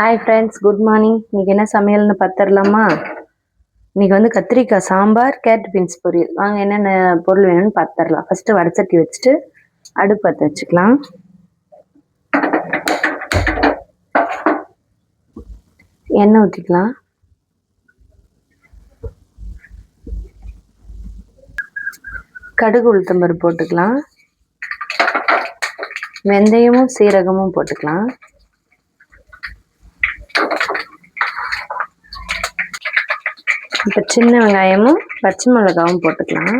Hi friends good morning இன்னைக்கு என்ன சமையல்னு பார்த்துடலாமா? இன்னைக்கு வந்து கத்திரிக்காய் சாம்பார் கேட் பீன்ஸ் பொரியல். வாங்க என்னென்ன பொருள் வேணும்னு பார்த்துடலாம். ஃபஸ்ட்டு வடச்சட்டி வச்சுட்டு அடுப்பு பற்ற வச்சுக்கலாம். எண்ணெய் ஊற்றிக்கலாம் கடுகு உளுத்தம்பருப்பு போட்டுக்கலாம். வெந்தயமும் சீரகமும் போட்டுக்கலாம். இப்போ சின்ன வெங்காயமும் பச்சை மிளகாவும் போட்டுக்கலாம்.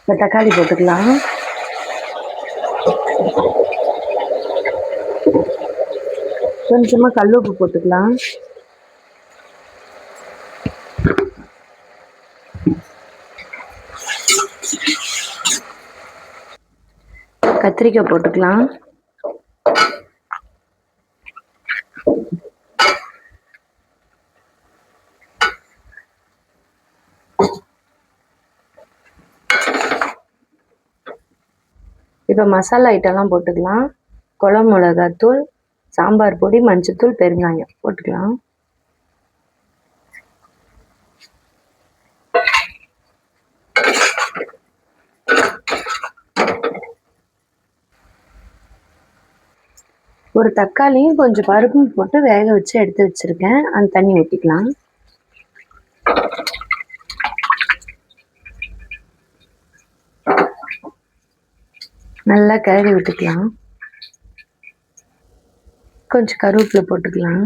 இப்போ தக்காளி போட்டுக்கலாம். கொஞ்சமாக கல்லுப்பு போட்டுக்கலாம். கத்திரிக்காய் போட்டுக்கலாம். இப்போ மசாலா ஐட்டம்லாம் போட்டுக்கலாம். குழம்பு மிளகாத்தூள் சாம்பார் பொடி மஞ்சத்தூள் பெருங்காயம் போட்டுக்கலாம். ஒரு தக்காளியும் கொஞ்சம் பருப்பும் போட்டு வேக வச்சு எடுத்து வச்சிருக்கேன். அந்த தண்ணி ஊற்றிக்கலாம் நல்லா கிளறி விட்டுக்கலாம். கொஞ்சம் கருவேப்பிலை போட்டுக்கலாம்.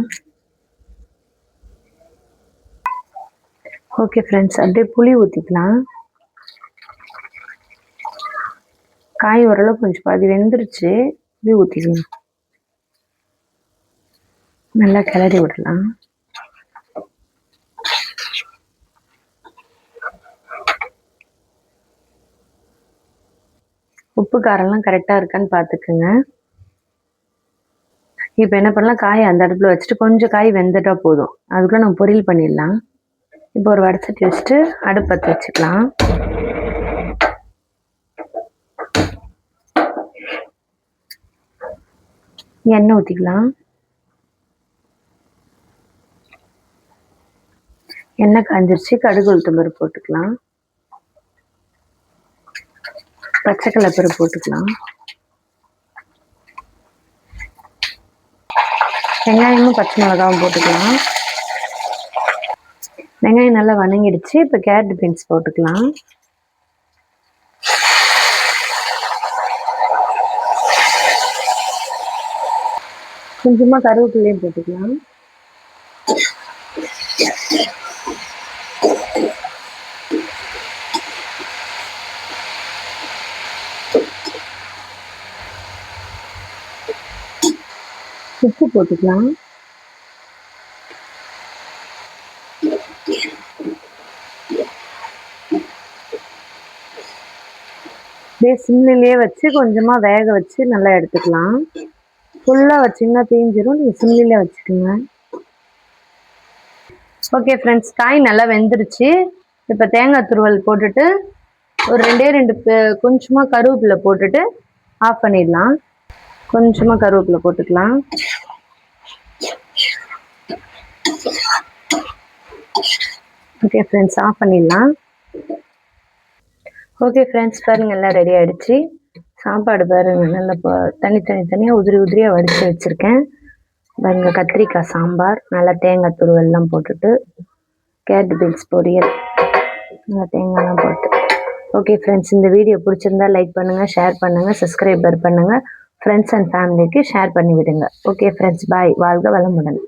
ஓகே ஃப்ரெண்ட்ஸ் அப்படியே புளி ஊற்றிக்கலாம் காய் ஓரளவு கொஞ்சம் பாதி வெந்துருச்சு. புளி ஊற்றிக்கலாம் நல்லா கிளறி விடலாம். உப்பு காரம்லாம் கரெக்டாக இருக்கான்னு பார்த்துக்குங்க இப்போ என்ன பண்ணலாம்? காய் அந்த அடுப்பில் வச்சுட்டு கொஞ்சம் காய் வெந்துட்டா போதும். அதுக்குள்ளே நம்ம பொரியல் பண்ணிடலாம். இப்போ ஒரு வடச்சட்டி வச்சுட்டு அடுப்பத்தை வச்சுக்கலாம். எண்ணெய் ஊற்றிக்கலாம் எண்ணெய் காஞ்சிருச்சு கடுகு உளுத்தம்பருப்பு போட்டுக்கலாம். பச்சை கலப்பருப்பு போட்டுக்கலாம். வெங்காயமும் பச்சை மிளகாவும் போட்டுக்கலாம். வெங்காயம் நல்லா வணங்கிடுச்சு இப்போ கேரட் பீன்ஸ் போட்டுக்கலாம். கொஞ்சமாக கருவேப்பிலையும் போட்டுக்கலாம். உப்பு போட்டுக்கலாம். அப்படியே சிம்லிலேயே வச்சு கொஞ்சமாக வேக வச்சு நல்லா எடுத்துக்கலாம். ஃபுல்லாக வச்சிங்கன்னா தேஞ்சிரும் நீங்கள் சிம்லிலே வச்சுக்கோங்க. ஓகே ஃப்ரெண்ட்ஸ் காய் நல்லா வெந்துருச்சு. இப்போ தேங்காய் துருவல் போட்டுட்டு ஒரு ரெண்டே ரெண்டு கொஞ்சமாக கருவேப்பிலை போட்டுட்டு ஆஃப் பண்ணிடலாம். கொஞ்சமாக கருவேப்பிலை போட்டுக்கலாம். ஓகே ஃப்ரெண்ட்ஸ் ஆஃப் பண்ணிடலாம். ஓகே ஃப்ரெண்ட்ஸ் பாருங்க எல்லாம் ரெடி ஆகிடுச்சு சாப்பாடு பாருங்கள் நல்லா தனி தனி தனியாக உதிரி உதிரியாக வடித்து வச்சுருக்கேன். பாருங்க கத்திரிக்காய் சாம்பார் நல்லா தேங்காய் துருவெல்லாம் போட்டுட்டு கேட் பீன்ஸ் பொரியல் நல்லா தேங்காய்லாம் போட்டு. ஓகே ஃப்ரெண்ட்ஸ் இந்த வீடியோ பிடிச்சிருந்தா லைக் பண்ணுங்கள் ஷேர் பண்ணுங்கள் சப்ஸ்கிரைபர் பண்ணுங்கள் ஃப்ரெண்ட்ஸ் அண்ட் ஃபேமிலிக்கு ஷேர் பண்ணி விடுங்க ஓகே ஃப்ரெண்ட்ஸ் பாய் வாழ்க வளமுடன்.